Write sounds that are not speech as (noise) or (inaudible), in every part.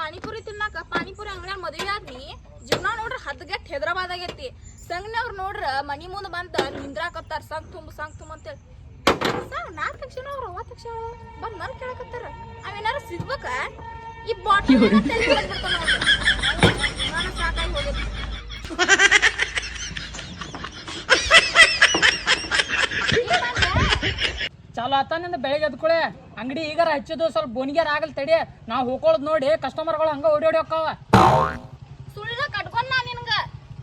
ಪಾನಿಪುರಿ ತಿನ್ನಾಕ ಪಾನಿಪುರಿ ಅಂಗಡ್ಯಾಗ ಮದುವೆ ಆದ್ನಿ, ಜೀವನ ನೋಡ್ರಿ ಹದ್ಗೆಟ್ ಹೈದರಾಬಾದ್ ಆಗೈತಿ. ಸಂಘನವ್ರು ನೋಡ್ರ ಮನಿ ಮುಂದ್ ಬಂದ ನಿಂದ್ರಾಕತ್ತಾರ ಸಂಗ್ ತುಂಬ ಸಂಗ್ ತುಂಬ ಅಂತೇಳಿ. ಸಂಗ್ ನಾಲ್ಕು ತಕ್ಷಣ ಅವ್ರು ಅವ ತಕ್ಷಣ ಬಂದ್ ನನ್ ಕೇಳಕತ್ತಾರ. ಅವೇನಾರ ಸಿಗ್ಬೇಕ? ಈ ಬಾಟಲ್ ಸಾಕಾಗಿ ಹೋಗೈತಿ ಏನ್ ಮಾಡ್ದೆ? ಚಾಲು ಆತಾನಿಂದ ಬೆಳಗ್ಗೆ ಎದ್ಕೊಳೆ ಅಂಗಡಿ ಈಗಾರ ಹಚ್ಚಿದ್ದು ಸ್ವಲ್ಪ ಬೋನಿಗ್ಯಾರ ಆಗಲ್ ತಡಿ. ನಾವು ಹೋಗೋದ್ ನೋಡಿ ಕಸ್ಟಮರ್ಗಳು ಹಂಗ ಓಡಿ ಓಡಿ ಹೋಗ್ತಾವ ಸುಳ್ಳ ಕಟ್ಕೊಂಡ್ ನಾ ನಿನ್ಗ.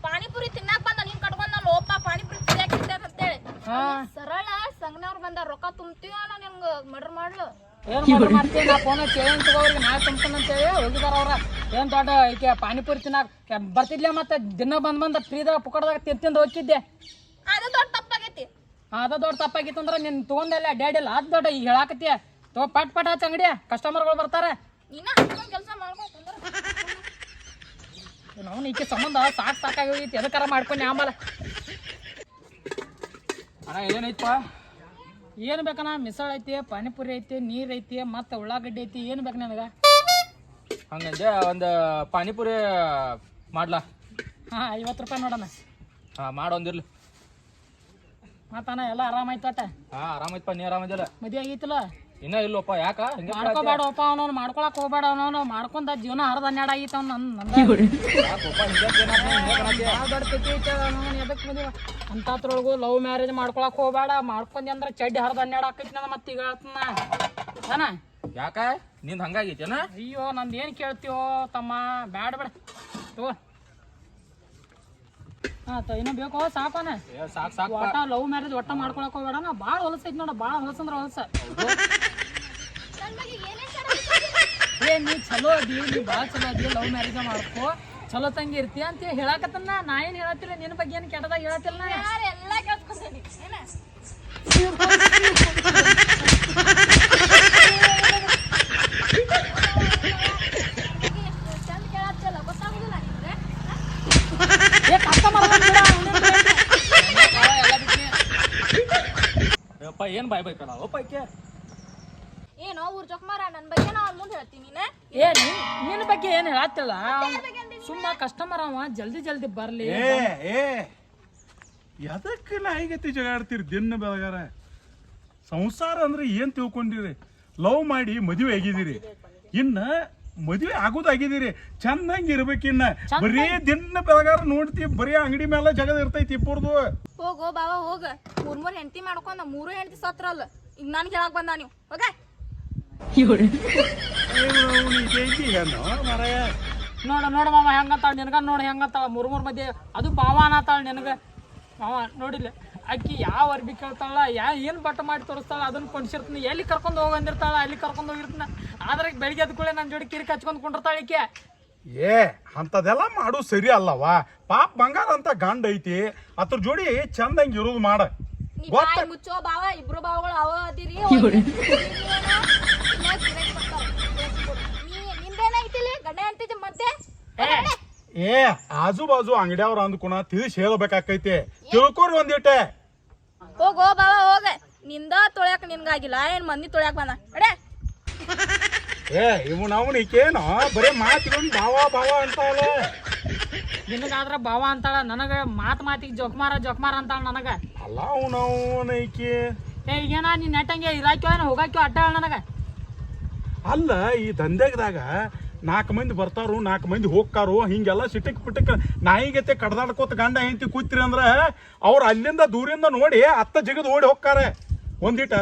ಪಾನಿಪುರಿ ತಿನ್ನಾಕ ಬಂದ ನೀನ್ ಕಟ್ಕೊಂಡ್ ನಾನು ಲೋಪ ಪಾನಿಪುರಿ ತಿನ್ನಾಕಿದ್ದೆ ಅಂತೇಳಿ. ಹಾ. ಸರಳ ಸಂಘನವ್ರು ಬಂದ ರೊಕ್ಕ ತುಂಬ್ತೀವ ನಾ ನಿನ್ಗ ಮರ್ಡರ್ ಮಾಡ್ಲು. ಏನ್ ಮಾಡ್ರಿ ಮಾಡ್ತೀವಿ ನಾ ಫೋನ್ ಹಚ್ಚಿ ಏನ್ ತಗೋರಿ ನಾ ತುಂಬ್ತಾನ ಅಂತೇಳಿ ಹೋಗಿದಾರ ಅವ್ರ. ಏನ್ ದೊಡ್ಡ ಈಕೆ ಪಾನಿಪುರಿ ತಿನ್ನಾಕ ಬರ್ತಿದ್ಲೆ ಮತ್ತೆ ದಿನ ಬಂದ್ ಬಂದ ಫ್ರೀದಾಗ ಪುಕಡ್ದಾಗ ತಿಂದ್ ತಿಂದು ಹೋಗಿದ್ದೆ ಅದು ದೊಡ್ಡ ಅದ ದೊಡ್ಡ ತಪ್ಪಾಗಿತ್ತು ಅಂದ್ರೆ ನಿನ್ ತಗೊಂಡಲ್ಲ ಡ್ಯಾಡಿ ಇಲ್ಲ ಅದ್ ದೊಡ್ಡ ಈಗ ಹೇಳಾಕತ್ತೀಯ. ತೋ ಪಟ್ ಪಟ್ ಹಚ್ಚ ಅಂಗಡಿಯ. ಕಸ್ಟಮರ್ಗಳು ಬರ್ತಾರೆ. ಹಚ್ಕೊಂಡ್ ಕೆಲಸ. ನಾವು ಈಕೆ ಸಂಬಂಧ ಸಾಕ್ ಸಾಕಾಗಿ ಹೋಗಿತ್ತು ಎದಕ್ಕಾರ ಮಾಡ್ಕೊಂಡು ಆಮೇಲೆ? ಅಣ್ಣ ಏನೈತಪ್ಪ ಏನು ಬೇಕಣ್ಣ ಮಿಸಳ ಐತಿ ಪಾನಿಪುರಿ ಐತಿ ನೀರು ಐತಿ ಮತ್ತೆ ಉಳ್ಳಾಗಡ್ಡಿ ಐತಿ ಏನು ಬೇಕು ನನಗೆ? ಹಂಗಂದೆ ಒಂದು ಪಾನಿಪುರಿ ಮಾಡ್ಲಾ? ಹಾ ಐವತ್ತು ರೂಪಾಯಿ ನೋಡೋಣ ಹಾಂ ಮಾಡೊಂದಿರ್ಲಿ ಮತ್ತಣ್ಣ ಎಲ್ಲ ಆರಾಮ ಆಯ್ತಟ ಆರಾಮಾಯ್ತಪ್ಪ ಆರಾಮೈತಪ್ಪ ನೀ ಆರಾಮದಿಲ್ಲ ಮದುವೆ ಆಗಿತ್ತಲ್ಲ ಇನ್ನ ಇಲ್ಲಪ್ಪ ಯಾಕ? ಹಿಂಗೆ ಮಾಡ್ಕೋಬೇಡಪ್ಪ ಅವನವ್ನು ಮಾಡ್ಕೊಳಕ್ ಹೋಗ್ಬೇಡ ಅವನವನು ಮಾಡ್ಕೊಂಡ ಜೀವನ ಹರಿದ ಹನ್ನೆರಡು ಆಗೈತೆ (laughs) ಅವ್ನು ನನ್ನ ಎದಕ್ಕೆ ಮದುವೆ? ಅಂಥದ್ರೊಳಗು ಲವ್ ಮ್ಯಾರೇಜ್ ಮಾಡ್ಕೊಳಕ್ ಹೋಗ್ಬೇಡ ಮಾಡ್ಕೊಂಡಿ ಅಂದ್ರೆ ಚಡ್ಡಿ ಹರದ ಹನ್ನೆರಡು ಆಕೈತಿ ನನ್ನ ಮತ್ತೆ ಈಗ ಹೇಳ್ತನ. ಏನ ಯಾಕ? ನಿಂದ ಹಂಗಾಗೈತೇನ? ಅಯ್ಯೋ ನಂದು ಏನು ಕೇಳ್ತೀವೋ ತಮ್ಮ ಬ್ಯಾಡ ಬೇಡ ತಗೋ. ಹಾಂ ತ ಇನ್ನೂ ಬೇಕೋ ಸಾಕೋನೆ ಏ ಸಾಕು ಸಾಕ್ ಒಟ್ಟ ಲವ್ ಮ್ಯಾರೇಜ್ ಒಟ್ಟ ಮಾಡ್ಕೊಳಕ್ ಹೋಗ್ಬೇಡ ನಾ ಭಾಳ ಹೊಲಸೈತಿ ನೋಡ ಭಾಳ ಹೊಲಸಂದ್ರ ಹೊಲಸ ನನ್ ಬಗ್ಗೆ ಏ ನೀ ಚಲೋ ಅದಿ ನೀ ಭಾಳ ಚಲೋ ಅದಿ ಲವ್ ಮ್ಯಾರೇಜ್ ಮಾಡ್ಕೋ. ಚಲೋ ತಂಗಿ ಇರ್ತೀಯ ಅಂತ ಹೇಳಾಕತ್ತನ್ನ ನಾ ಏನು ಹೇಳತ್ತಿಲ್ಲ ನಿನ್ನ ಬಗ್ಗೆ ಏನು ಕೆಟ್ಟದಾಗ ಹೇಳತ್ತಿಲ್ಲ ನಾ ಯಾರೆಲ್ಲ ಕೇಳ್ಸ್ಕೊಂತೀನಿ ಏನ ಚಂದ ಕೇಳತ್ತಲ್ಲ ಗೊತ್ತಾಗುದಿಲ್ಲ ನಿಮ್ಗೆ ಏ ಕಸ್ಟಮರ್ ಯಪ್ಪ ಏನು ಬಾಯ್ ಬೈಕಲ್ಲ ಒಪ್ಪ ಐಕೆ ಏನೋ ಊರ್ ಜೊಕ್ಮಾರ ನನ್ನ ಬಗ್ಗೆ ನಾ ಮುಂದೆ ಹೇಳ್ತೀನಿ ನೀನ? ಏ ನೀ- ನಿನ್ನ ಬಗ್ಗೆ ಏನು ಹೇಳತ್ತಿಲ್ಲ ಸುಮ್ಮ ಕಸ್ಟಮರ್ ಅವ ಜಲ್ದಿ ಜಲ್ದಿ ಬರ್ಲಿ ಏ ಏ ಎದಕ್ಕೆ ನಾಯಿಗತಿ ಜಗಾಡ್ತೀರಿ ದಿನ ಬೆಳಗಾರ? ಸಂಸಾರ ಅಂದ್ರೆ ಏನ್ ತಿಳ್ಕೊಂಡಿರಿ? ಲವ್ ಮಾಡಿ ಮದುವೆ ಆಗಿದ್ದೀರಿ. ಇನ್ನ ಮದುವೆ ಆಗೋದಾಗಿದ್ದೀರಿ ಚಂದಂಗೆ ಇರ್ಬೇಕಿನ್ನ ಬರೀ ದಿನ ಬೆಳಗಾರ ನೋಡ್ತೀವಿ ಬರೀ ಅಂಗಡಿ ಮೇಲೆ ಜಗದ ಇರ್ತೈತಿ ಇಬ್ಬರದು. ಹೋಗೋ ಬಾವ ಹೋಗ. ಮೂರ್ ಮೂರ್ ಹೆಂಡತಿ ಮಾಡ್ಕೊಂಡ ಮೂರು ಹೆಂಡತಿ ಸತ್ರಲ್ಲ ಈಗ ನಾನು ಹೇಳಕ್ ಬಂದ ನೀವು. ಹೋಗ. ನೋಡ ನೋಡ ಮಾಮ ಹೆಂಗಂತಾಳ ನಿನಗ? ನೋಡಿ ಹೆಂಗಂತಾಳ? ಮೂರ್ ಮೂರ್ ಮಧ್ಯೆ. ಅದು ಪಾವ ಅನ್ನತಾಳ ನಿನಗ. ಮಾವ ನೋಡಿಲ್ಲ. ಅಕ್ಕಿ ಯಾವ ಅರ್ಬಿ ಕೇಳ್ತಾಳ ಯಾ ಏನು ಬಟ್ಟ ಮಾಡಿ ತೋರಿಸ್ತಾಳ ಅದನ್ನ ಕೊಂಡಿಸಿರ್ತೀನಿ. ಎಲ್ಲಿ ಕರ್ಕೊಂಡು ಹೋಗಂದಿರ್ತಾಳ ಅಲ್ಲಿ ಕರ್ಕೊಂಡು ಹೋಗಿರ್ತಾನ. ಆದ್ರೆ ಬೆಳಿಗ್ಗೆ ಎದ್ದ ಕೂಡಲೇ ನನ್ನ ಜೋಡಿ ಕಿರಿಕ್ ಹಚ್ಕೊಂಡು ಕೊಂಡಿರ್ತಾಳೆ ಈಕೆ. ಏ ಅಂತದೆಲ್ಲ ಮಾಡು ಸರಿ ಅಲ್ಲವ ಪಾಪ ಬಂಗಾರ ಅಂತ ಗಂಡ ಐತಿ ಅದ್ರ ಜೋಡಿ ಚಂದಂಗೆ ಇರೋದು ಮಾಡ. ಗೊತ್ತ ಮುಚ್ಚೋ ಬಾವ ಇಬ್ರು ಬಾವಗಳು ಅವ ಅದಿರಿ ಗಂಡ ಮತ್ತೆ? ಏ. ಆಜು ಬಾಜು ಅಂಗಡಿಯವ್ರ ಅಂದ್ಕೊಣ ತಿಳಿಸಿ ಹೇಳ್ಬೇಕಾಕೈತಿ. ತಿಳ್ಕೊರಿ ಒಂದಿಟ್ಟೆ. ಹೋಗೋ ಬಾವ ಹೋಗ. ನಿಂದ ತೊಳ್ಯಾಕ ನಿನ್ಗಾಗಿಲ್ಲ. ಏನ್ ಮಂದಿ ತೊಳ್ಯಾಕ ಬಂದ? ಅಡೆ. ಏ ಇವು ನಾವು ಈಕೇನು? ಬರೀ ಮಾತು ಬಾವ ಬಾವ ಅಂತ ನಿನಗಾದ್ರ ಬಾವ ಅಂತಾಳ ನನಗ ಮಾತ್ ಮಾತಿಗೆ ಜೋಕ್ಮಾರ ಜೋಕ್ಮಾರ ಅಂತಾಳ ನನಗ. ಅಲ್ಲ ಅವನು ಈಕೆ. ಏ ಈಗೇನ ನೀನ್ ನೆಟ್ಟಂಗೆ ಇರಾಕ್ಯೋ ಏನೋ ಹೋಗಾಕ್ಯೋ ಅಡ್ಡ ನನಗ? ಅಲ್ಲ ಈ ದಂಧೆಗದಾಗ ನಾಲ್ಕು ಮಂದಿ ಬರ್ತಾರು ನಾಲ್ಕು ಮಂದಿ ಹೋಗ್ತಾರು ಹಿಂಗೆಲ್ಲ ಸಿಟಕ್ ಪಿಟಕ್ ನಾಯಿಗತೆ ಕಡ್ದಾಡ್ಕೋತ ಗಂಡ ಹೆಂಡತಿ ಕೂತ್ರಿ ಅಂದ್ರೆ ಅವ್ರು ಅಲ್ಲಿಂದ ದೂರಿಂದ ನೋಡಿ ಅತ್ತ ಜಿಗದ್ ಓಡಿ ಹೋಗ್ತಾರೆ ಒಂದಿಟ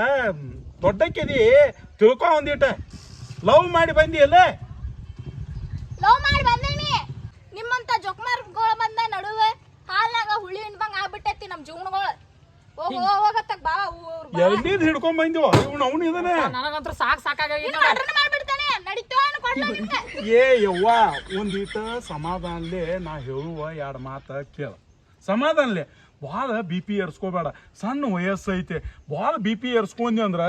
ದೊಡ್ಡಕ್ಕಿದಿ ತಿಳ್ಕೊ ಒಂದಿಟ. ಲವ್ ಮಾಡಿ ಬಂದಿ ಅಲ್ಲ ಲವ್ ಮಾಡಿ ಬಂದೇನಿ. ನಿಮ್ಮಂತ ಜೊಕ್ಮಾರ್ಗಳು ಬಂದ ನಡುವೆ ಹಾಲ್ನಾಗ ಹುಳಿ ಹಿಂಡ್ಬಂಗ್ ಆಗ್ಬಿಟ್ಟೈತಿ ನಮ್ಮ ಜೀವನಗಳು. ಎಲ್ಲಿಂದ ಹಿಡ್ಕೊಂಡ್ ಬಂದಿವ? ಇವ್ನು ಅವನು ಇದನೆ. ನನಗಂತೂ ಸಾಕ್ ಸಾಕಾಗಿ ಇನ್ನು ಮರ್ಡರ್ ಮಾಡ್ಬಿಡ್ತಾನೆ ನಡೀತೋ ಏನು ಕೊಡ್ಲ ನಿಮ್ಗೆ (laughs) ಏ ಯವ್ವ ಒಂದೀಟ ಸಮಾಧಾನಲೆ ನಾ ಹೇಳುವ ಎರಡು ಮಾತು ಕೇಳ. ಸಮಾಧಾನಲೆ ಭಾಳ ಬಿ ಪಿ ಏರ್ಸ್ಕೋಬೇಡ. ಸಣ್ಣ ವಯಸ್ಸು ಐತೆ ಭಾಳ ಬಿ ಪಿ ಏರ್ಸ್ಕೊಂಡಿ ಅಂದ್ರೆ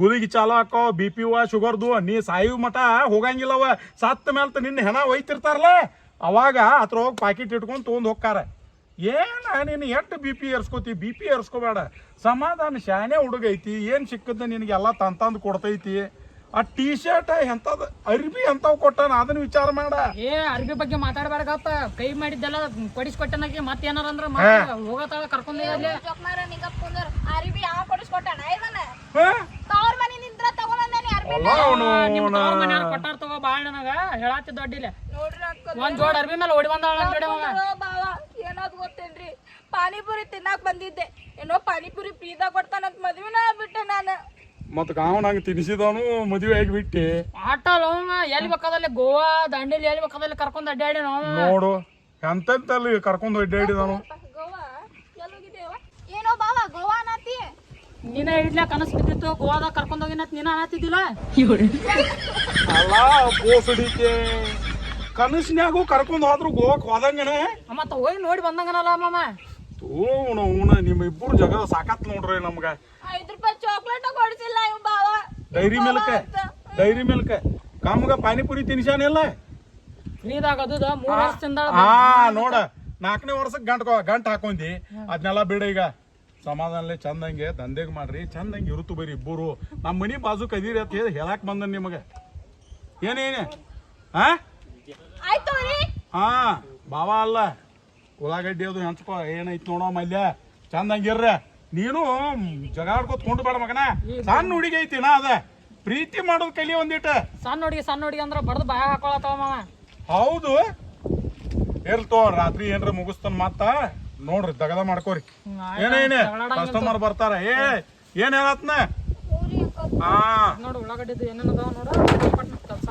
ಗುಳಿಗೆ ಚಾಲು ಹಾಕೋ ಬಿ ಪಿ ವ ಶುಗರ್ದು ನೀ ಸಾಯು ಮಠ ಹೋಗಂಗಿಲ್ಲವ. ಸತ್ತ ಮೇಲೆ ನಿನ್ನ ಹೆಣ ಒಯ್ತಿರ್ತಾರಲ್ಲ, ಅವಾಗ ಹತ್ರ ಹೋಗಿ ಪಾಕಿಟ್ ಇಟ್ಕೊಂಡು ತೊಗೊಂಡು ಹೋಗ್ತಾರ ಏನ ನೀನು ಎಷ್ಟು ಬಿ ಪಿ ಏರ್ಸ್ಕೋತಿ? ಬಿ ಪಿ ಏರ್ಸ್ಕೋಬೇಡ. ಸಮಾಧಾನ ಶಾನೆ ಹುಡುಗ ಐತಿ ಏನು ಸಿಕ್ಕದ ನಿನಗೆಲ್ಲ ತಂತಂದು ಕೊಡ್ತೈತಿ? ಆ ಟೀ ಶರ್ಟ್ ಎಂತದ ಅರ್ಬಿ ಎಂತಾವ್ ಕೊಟ್ಟಾನ? ಅದನ್ನ ವಿಚಾರ ಮಾಡ. ಏ ಅರ್ಬಿ ಬಗ್ಗೆ ಮಾತಾಡ್ಬಾರ್ದಪ್ಪ. ಕೈ ಮಾಡಿದ್ದೆಲ್ಲ ಕೊಡಿಸ್ಕೊಟ್ಟನಾಗಿ ಮತ್ತೆ ಏನಾರ ಅಂದ್ರ ಹೋಗತ್ತಾಳ ಕರ್ಕೊಂಡ್ ಅರ್ಬಿ ಯಾವ ಕೊಡಿಸ್ಕೊಟ್ಟಾನ ಇದನ್ನ ಹಾ? ತವ್ರ ಮನಿ ನಿಂತ್ರ ತಗೊಂಬಂದಾನಿ ಅರ್ಬಿ ನಿಮ್ ತವ್ರ ಮನ್ಯಾಗ ಕೊಟ್ಟಾರ ತಗೋ ಬಾಳ ನನಗ. ಹೇಳಾತಿ ಅಕ್ಕ ಒಂದ್ ಜೋಡ್ ಅರ್ಬಿ ಮೇಲೆ ಓಡಿ ಬಂದಾಳ. ಬಾವ ಏನಾದ್ ಗೊತ್ತೇನ್ರಿ? ಪಾನಿಪುರಿ ತಿನ್ನಾಕ್ ಬಂದಿದ್ದೆ. ಏನೋ ಪಾನಿಪುರಿ ಫ್ರೀದಾಗ ಕೊಡ್ತಾನಂತ ಮದ್ವಿನ ಬಿಟ್ಟೆ ನಾನು. ಮತ್ ಕಾಮನ್ ಹಂಗ ತಿನ್ಸಿದವನು ಮದುವೆ ಆಗಿ ಬಿಟ್ಟಿ ಆಟ ಅವ ಎಲ್ಲಿ ಬೇಕಾದಲ್ಲಿ ಗೋವಾ ದಾಂಡೇಲಿ ಎಲ್ಲಿ ಬೇಕಾದಲ್ಲಿ ಕರ್ಕೊಂಡ್ ಅಡ್ಡಾಡಿ ನೋಡು ಎಂತೆಂತಲ್ಲಿ ಕರ್ಕೊಂಡು ಅಡ್ಡಾಡಿದನು ಗೋವಾ ಎಲ್ಲೋಗಿದ್ದೇವ? ಏನೋ ಬಾವ ಗೋವಾ ಅನ್ನತಿ? ನೀನ ಇಡ್ಲ ಕನಸು ಬಿದ್ದಿತ್ತು ಗೋವಾದಾಗ ಕರ್ಕೊಂಡ್ ಹೋಗಿನ ನೀನ ಅನ್ನತ್ತಿದ್ದಿಲ್ಲ ಅಲ್ಲ ಬೋಸಡಿಕೆ ಕನಸಿನ್ಯಾಗೂ ಕರ್ಕೊಂಡು ಹೋದ್ರು ಗೋವಾಕ್ ಹೋದಂಗನ. ಮತ್ತ ಹೋಗಿ ನೋಡಿ ಬಂದಂಗನಲ್ಲ ಮಾಮ. ಅವನು ಅವನ ನಿಮ್ಮ ಇಬ್ಬರು ಜಗ ಸಾಕತ್ ನೋಡ್ರಿ ನಮ್ಗ. Dairy milk dairy milk. ಕಮ್ಗ panipuri ತಿನ್ಸಾನಿಲ್ಲ ಹಾ ನೋಡ ನಾಲ್ಕನೇ ವರ್ಷಕ್ಕೆ ಗಂಟ್ ಗಂಟ್ ಹಾಕೊಂಡಿ ಅದನ್ನೆಲ್ಲ ಬಿಡ ಈಗ. ಸಮಾಧಾನಲೆ ಚಂದಂಗೆ ದಂಧೆಗೆ ಮಾಡ್ರಿ. ಚಂದಂಗೆ ಇರುತ್ತು ಬರೀ ಇಬ್ಬರು. ನಮ್ಮ ಮನಿ ಬಾಜು ಕದೀರಿ ಅಂತ ಹೇಳಿ ಹೇಳಕ್ ಬಂದ ನಿಮಗೆ. ಏನೇನೆ ಹಾ ಆಯ್ತು ರೀ ಹಾ ಬಾವ ಅಲ್ಲ. ಉಳ್ಳಾಗಡ್ಡಿ ಅದು ಹೆಂಚ್ಕೋ ಏನೈತ್ ನೋಡೋ ಮಲ್ಯ. ಚಂದಂಗಿರ್ರ ನೀನು ಜಗಾಡ್ಕೋ ತಗೊಂಡು ಬೇಡ ಮಗನ. ಸಣ್ಣ ಹುಡುಗಿ ಐತಿ ನಾ ಅದ. ಪ್ರೀತಿ ಮಾಡೋದ್ ಕಲಿ ಒಂದಿಟ. ಸಣ್ಣ ಹುಡುಗಿ ಸಣ್ಣ ಹುಡುಗಿ ಅಂದ್ರ ಬಡದ್ ಬಾಯ ಹಾಕೊಳತ್ತವ ಮಾವ. ಹೌದು. ಇರ್ತೋ ರಾತ್ರಿ ಏನ್ರ ಮುಗಿಸ್ತಾನ ಮತ್ತ. ನೋಡ್ರಿ ದಗದ ಮಾಡ್ಕೋರಿ. ಏನೇನೆ ಕಸ್ಟಮರ್ ಬರ್ತಾರ. ಏ ಏನ್ ಹೇಳತ್ನ? ಹಾ. ನೋಡು ಉಳ್ಳಾಗಡ್ಡಿದು ಏನೇನದಾವ ನೋಡು. ಕೆಲ್ಸ